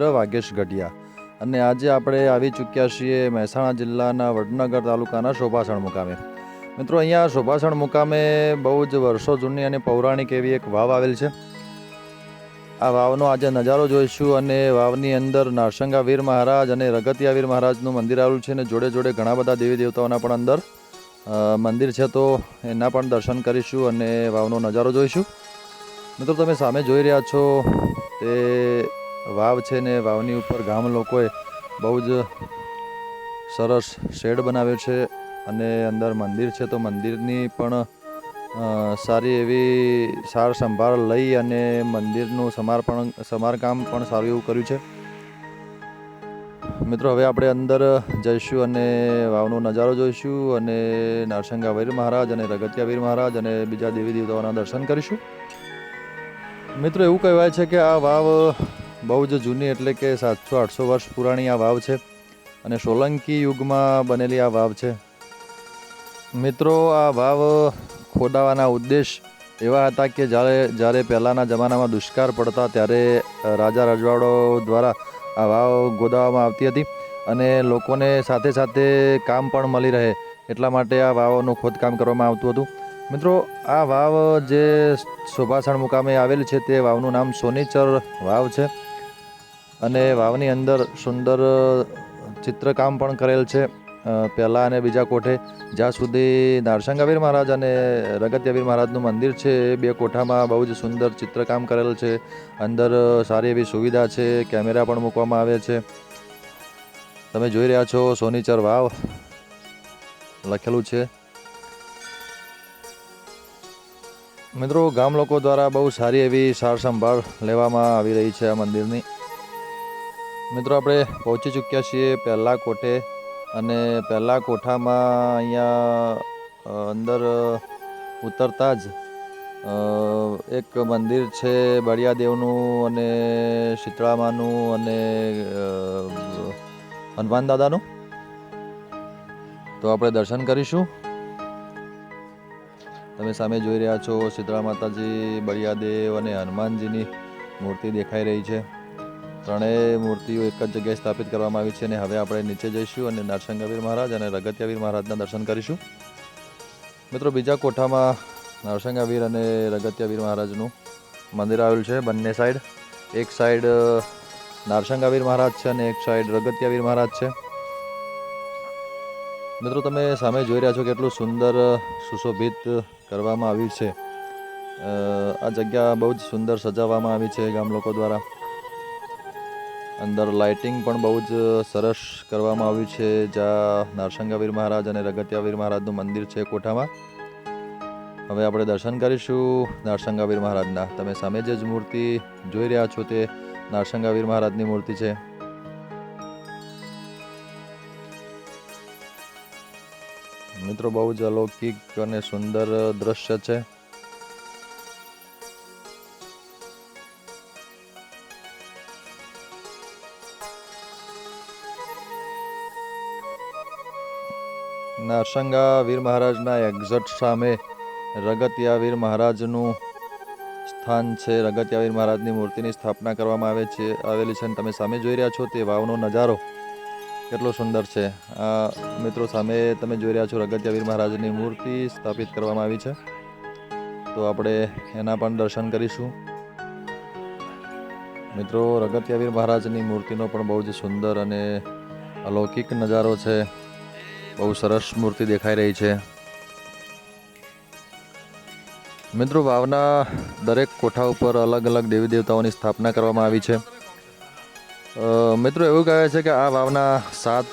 મિત્ર વાગેશ ગઢિયા. અને આજે આપણે આવી ચૂક્યા છીએ મહેસાણા જિલ્લાના વડનગર તાલુકાના શોભાસણ મુકામે. મિત્રો, અહીંયા શોભાસણ મુકામે બહુ જ વર્ષો જૂની અને પૌરાણિક એવી એક વાવ આવેલ છે. આ વાવનો આજે નજારો જોઈશું અને વાવની અંદર નારસંગા વીર મહારાજ અને રગતિયા વીર મહારાજનું મંદિર આવેલું છે અને જોડે જોડે ઘણા બધા દેવી દેવતાઓના પણ અંદર મંદિર છે તો એના પણ દર્શન કરીશું અને વાવનો નજારો જોઈશું. મિત્રો, તમે સામે જોઈ રહ્યા છો તે વાવ છે ને વાવની ઉપર ગામ લોકોએ બહુ જ સરસ શેડ બનાવ્યો છે અને અંદર મંદિર છે તો મંદિરની પણ સારી એવી સાર સંભાળ લઈ અને મંદિરનું સમારપણ, સમારકામ પણ સારું એવું કર્યું છે. મિત્રો, હવે આપણે અંદર જઈશું અને વાવનો નજારો જોઈશું અને નારસંગા વીર મહારાજ અને રગતિયા વીર મહારાજ અને બીજા દેવી દેવતાઓના દર્શન કરીશું. મિત્રો, એવું કહેવાય છે કે આ વાવ બહુ જ જૂની એટલે કે સાતસો, આઠસો વર્ષ પુરાણી આ વાવ છે અને સોલંકી યુગમાં બનેલી આ વાવ છે. મિત્રો, આ વાવ ખોદાવાના ઉદ્દેશ એવા હતા કે જ્યારે જ્યારે પહેલાંના જમાનામાં દુષ્કાળ પડતા ત્યારે રાજા રજવાડો દ્વારા આ વાવ ગોદાવવામાં આવતી હતી અને લોકોને સાથે સાથે કામ પણ મળી રહે એટલા માટે આ વાવનું ખોદકામ કરવામાં આવતું હતું. મિત્રો, આ વાવ જે શોભાસણ મુકામે આવેલ છે તે વાવનું નામ સોનીચર વાવ છે. અને વાવની અંદર સુંદર ચિત્રકામ પણ કરેલ છે. પહેલાં અને બીજા કોઠે જ્યાં સુધી નારસંગાવીર મહારાજ અને રગત્યવીર મહારાજનું મંદિર છે, એ બે કોઠામાં બહુ જ સુંદર ચિત્રકામ કરેલ છે. અંદર સારી એવી સુવિધા છે, કેમેરા પણ મૂકવામાં આવે છે. તમે જોઈ રહ્યા છો સોનીચર વાવ, લખેલું છે. મિત્રો, ગામ લોકો દ્વારા બહુ સારી એવી સાર સંભાળ લેવામાં આવી રહી છે આ મંદિરની. મિત્રો, આપણે પહોંચી ચૂક્યા છીએ પહેલા કોઠે અને પહેલા કોઠામાં અહીંયા અંદર ઉતરતા જ એક મંદિર છે બળિયાદેવનું અને શીતળામાનું અને હનુમાન દાદાનું. તો આપણે દર્શન કરીશું. તમે સામે જોઈ રહ્યા છો શીતળા માતાજી, બળિયાદેવ અને હનુમાનજીની મૂર્તિ દેખાઈ રહી છે. ત્રણેય મૂર્તિઓ એક જ જગ્યાએ સ્થાપિત કરવામાં આવી છે અને હવે આપણે નીચે જઈશું અને નરસંગાવીર મહારાજ અને રગતિયાવીર મહારાજના દર્શન કરીશું. મિત્રો, બીજા કોઠામાં નરસંગાવીર અને રગત્યાવીર મહારાજનું મંદિર આવેલું છે બંને સાઈડ એક સાઈડ નારસંગાવીર મહારાજ છે અને એક સાઈડ રગત્યાવીર મહારાજ છે. મિત્રો, તમે સામે જોઈ રહ્યા છો કેટલું સુંદર સુશોભિત કરવામાં આવ્યું છે. આ જગ્યા બહુ જ સુંદર સજાવવામાં આવી છે ગામ લોકો દ્વારા. અંદર લાઇટિંગ પણ બહુ જ સરસ કરવામાં આવ્યું છે. જ્યાં નારસંગાવીર મહારાજ અને રગતિયાવીર મહારાજનું મંદિર છે કોઠામાં. હવે આપણે દર્શન કરીશું નારસંગાવીર મહારાજના. તમે સામે જે જ મૂર્તિ જોઈ રહ્યા છો તે નારસંગાવીર મહારાજની મૂર્તિ છે. મિત્રો, બહુ જ અલૌકિક અને સુંદર દ્રશ્ય છે. નારસંગા વીર મહારાજના એક્ઝટ સામે રગતિયા વીર મહારાજનું સ્થાન છે. રગતિયા વીર મહારાજની મૂર્તિની સ્થાપના કરવામાં આવે છે, આવેલી છે અને તમે સામે જોઈ રહ્યા છો તે વાવનો નજારો કેટલો સુંદર છે. આ મિત્રો સામે તમે જોઈ રહ્યા છો રગતિયા વીર મહારાજની મૂર્તિ સ્થાપિત કરવામાં આવી છે. તો આપણે એના પણ દર્શન કરીશું. મિત્રો, રગતિયા વીર મહારાજની મૂર્તિનો પણ બહુ જ સુંદર અને અલૌકિક નજારો છે. બહુ સરસ મૂર્તિ દેખાઈ રહી છે. મિત્રો, વાવના દરેક કોઠા ઉપર અલગ અલગ દેવી દેવતાઓની સ્થાપના કરવામાં આવી છે. મિત્રો, એવું કહે છે કે આ વાવના સાત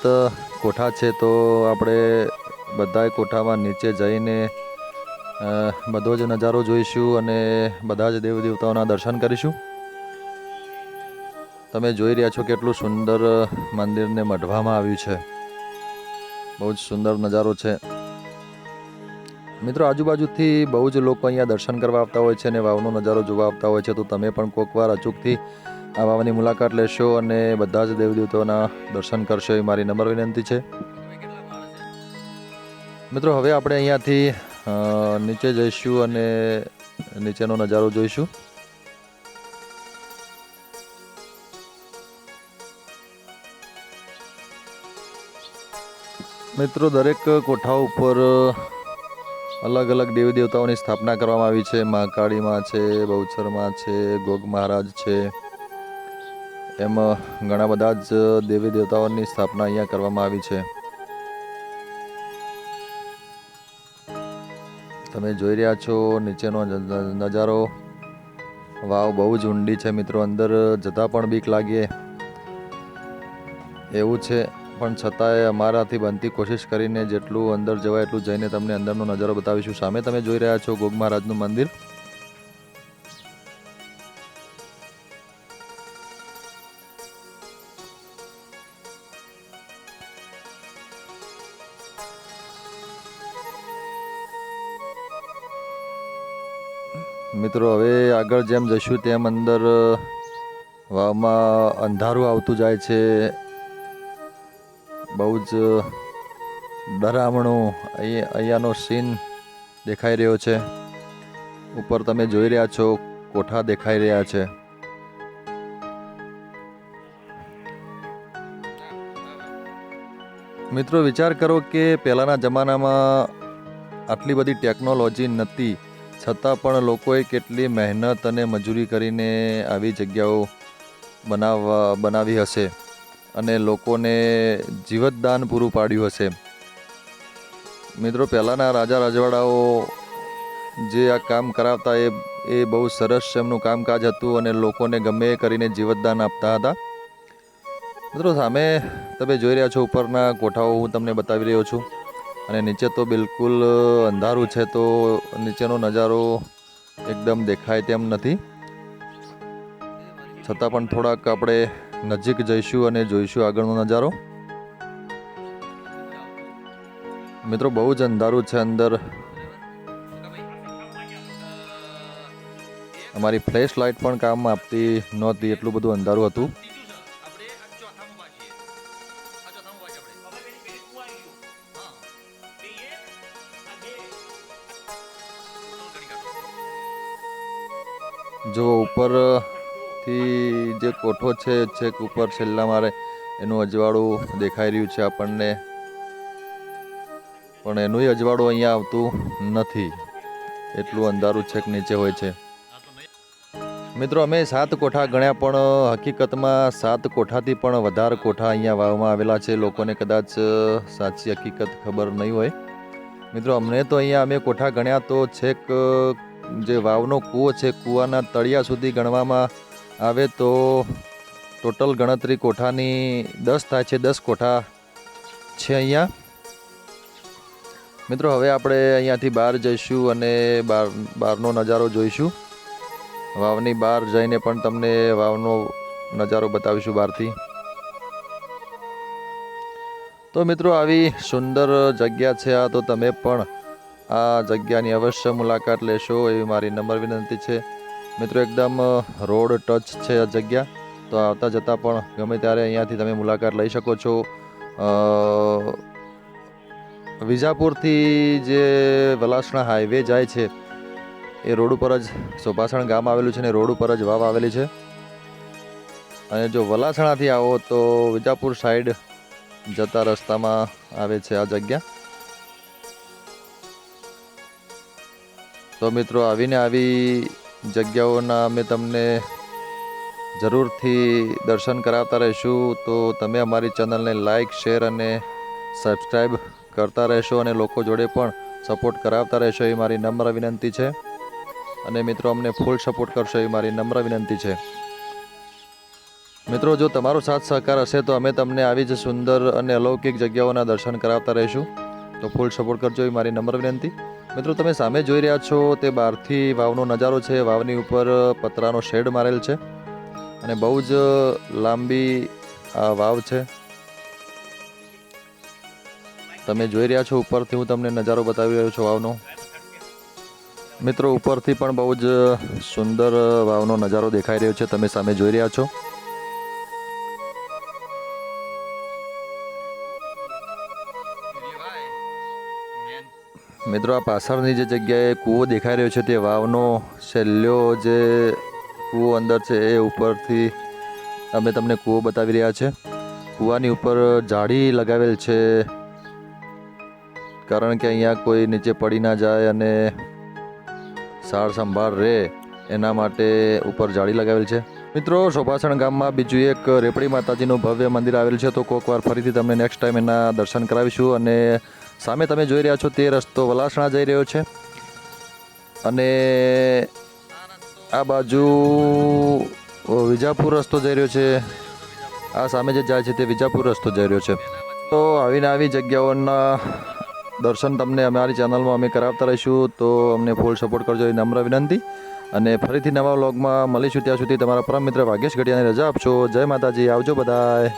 કોઠા છે તો આપણે બધાય કોઠામાં નીચે જઈને બધો જ નજારો જોઈશું અને બધા જ દેવી દેવતાઓના દર્શન કરીશું. તમે જોઈ રહ્યા છો કેટલું સુંદર મંદિરને મઢવામાં આવ્યું છે. બહુ જ સુંદર નજારો છે. મિત્રો, આજુબાજુથી બહુ જ લોકો અહીંયા દર્શન કરવા આવતા હોય છે અને વાવનો નજારો જોવા આવતા હોય છે. તો તમે પણ કોઈક વાર અચૂકથી આ વાવની મુલાકાત લેશો અને બધા જ દેવદેવતાઓના દર્શન કરશો એ મારી નમ્ર વિનંતી છે. મિત્રો, હવે આપણે અહીંયાથી નીચે જઈશું અને નીચેનો નજારો જોઈશું. મિત્રો, દરેક કોઠા ઉપર અલગ અલગ દેવી દેવતાઓની સ્થાપના કરવામાં આવી છે. મા કાળીમાં છે, બહુચરમાં છે, ગોગ મહારાજ છે. એમ, ઘણા બધા જ દેવી દેવતાઓની સ્થાપના અહીંયા કરવામાં આવી છે. તમે જોઈ રહ્યા છો નીચેનો નજારો. વાવ બહુ જ ઊંડી છે મિત્રો. અંદર જતાં પણ બીક લાગે. એવું છે. પણ છતાંય અમારાથી બનતી કોશિશ કરીને જેટલું અંદર જવાય એટલું જઈને તમને અંદરનો નજારો બતાવીશું. સામે તમે જોઈ રહ્યા છો ગોગ મહારાજનું મંદિર. મિત્રો, હવે આગળ જેમ જઈશું તેમ અંદર વાવમાં અંધારું આવતું જાય છે. બહુ જ ડરામણું અહીં, અહીંયાનો સીન દેખાઈ રહ્યો છે. ઉપર તમે જોઈ રહ્યા છો, કોઠા દેખાઈ રહ્યા છે. મિત્રો વિચાર કરો કે પહેલાંના જમાનામાં આટલી બધી ટેકનોલોજી નહોતી છતાં પણ લોકોએ કેટલી મહેનત અને મજૂરી કરીને આવી જગ્યાઓ બનાવવા, બનાવી હશે. અને લોકોને જીવતદાન પૂરું પાડ્યું હશે. મિત્રો, પહેલાંના રાજા રજવાડાઓ જે આ કામ કરાવતા એ એ બહુ સરસ એમનું કામકાજ હતું અને લોકોને ગમે એ કરીને જીવતદાન આપતા હતા. મિત્રો, સામે તમે જોઈ રહ્યા છો ઉપરના કોઠાઓ, હું તમને બતાવી રહ્યો છું. અને નીચે તો બિલકુલ અંધારું છે, તો નીચેનો નજારો એકદમ દેખાય તેમ નથી. છતાં પણ થોડાક આપણે નજીક જઈશું અને જોઈશું આગળનો નજારો. મિત્રો, બહુ જ અંધારું છે અંદર. અમારી ફ્લેશ લાઇટ પણ કામ આપતી નહોતી, એટલું બધું અંધારું હતું. જો આ આપણે જો કોઠો છે, છેક ઉપર છેલ્લા મારે એનું અજવાળું દેખાઈ રહ્યું છે આપણને. પણ એનુંય અજવાળું અહીંયા આવતું નથી. એટલું અંધારું છેક નીચે હોય છે. મિત્રો, અમે સાત કોઠા ગણ્યા, પણ હકીકતમાં સાત કોઠાથી પણ વધારે કોઠા અહીંયા વાવમાં આવેલા છે. લોકોને કદાચ સાચી હકીકત ખબર નહીં હોય. મિત્રો, અમને તો અહીંયા અમે કોઠા ગણ્યા તો છેક જે વાવનો કૂવો છે, કૂવાના તળિયા સુધી ગણવામાં આવે તો ટોટલ ગણતરી કોઠાની દસ થાય છે, દસ કોઠા છે અહીંયા. મિત્રો, હવે આપણે અહીંયાથી બહાર જઈશું અને બહાર બહારનો નજારો જોઈશું. વાવની બહાર જઈને પણ તમને વાવનો નજારો બતાવીશું બહારથી. તો મિત્રો, આવી સુંદર જગ્યા છે આ, તો તમે પણ આ જગ્યાની અવશ્ય મુલાકાત લેશો એવી મારી નમ્ર વિનંતી છે. મિત્રો, એકદમ રોડ ટચ છે આ જગ્યા. તો આવતા જતાં પણ ગમે ત્યારે અહીંયાથી તમે મુલાકાત લઈ શકો છો. વિજાપુરથી જે વલાસણા હાઈવે જાય છે, એ રોડ ઉપર જ સોપાસણ ગામ આવેલું છે ને રોડ ઉપર જ વાવ આવેલી છે. અને જો વલાસણાથી આવો તો વિજાપુર સાઈડ જતા રસ્તામાં આવે છે આ જગ્યા. તો મિત્રો, આવીને આવી જગ્યાઓના અમે તમને જરૂરથી દર્શન કરાવતા રહીશું. તો તમે અમારી ચેનલને લાઇક શેર અને સબસ્ક્રાઈબ કરતા રહેશો અને લોકો જોડે પણ સપોર્ટ કરાવતા રહેશો એ મારી નમ્ર વિનંતી છે. અને મિત્રો, અમને ફૂલ સપોર્ટ કરશો એ મારી નમ્ર વિનંતી છે. મિત્રો, જો તમારો સાથ સહકાર હશે તો અમે તમને આવી જ સુંદર અને અલૌકિક જગ્યાઓના દર્શન કરાવતા રહીશું. તો ફૂલ સપોર્ટ કરજો એ મારી નમ્ર વિનંતી. મિત્રો, તમે સામે જોઈ રહ્યા છો તે બહારથી વાવનો નજારો છે. વાવની ઉપર પતરાનો શેડ મારેલ છે અને બહુ જ લાંબી આ વાવ છે. તમે જોઈ રહ્યા છો, ઉપરથી હું તમને નજારો બતાવી રહ્યો છું વાવનો. મિત્રો, ઉપરથી પણ બહુ જ સુંદર વાવનો નજારો દેખાઈ રહ્યો છે. તમે સામે જોઈ રહ્યા છો. મિત્રો, આ પાછળની જે જગ્યાએ કૂવો દેખાઈ રહ્યો છે તે વાવનો છેલ્લો જે કૂવો અંદર છે એ ઉપરથી અમે તમને કૂવો બતાવી રહ્યા છે. કૂવાની ઉપર જાળી લગાવેલ છે કારણ કે અહીંયા કોઈ નીચે પડી ના જાય અને સાર સંભાળ રહે એના માટે ઉપર જાળી લગાવેલ છે. મિત્રો શોભાસણ ગામમાં બીજું એક રેપડી માતાજીનું ભવ્ય મંદિર આવેલું છે, તો કોઈક વાર ફરીથી તમને નેક્સ્ટ ટાઈમ એના દર્શન કરાવીશું અને સામે તમે જોઈ રહ્યા છો તે રસ્તો વલાસણા જઈ રહ્યો છે. અને આ બાજુ વિજાપુર રસ્તો જઈ રહ્યો છે. આ સામે જે જાય છે તે વિજાપુર રસ્તો જઈ રહ્યો છે. તો આવીને આવી જગ્યાઓના દર્શન તમને અમારી ચેનલમાં અમે કરાવતા રહીશું. તો અમને ફૂલ સપોર્ટ કરજો એ નમ્ર વિનંતી. અને ફરીથી નવા વ્લોગમાં મળીશું ત્યાં સુધી તમારા પરમ મિત્ર ભાગ્યેશ ઘડિયાને રજા આપશો. જય માતાજી. આવજો બધાય.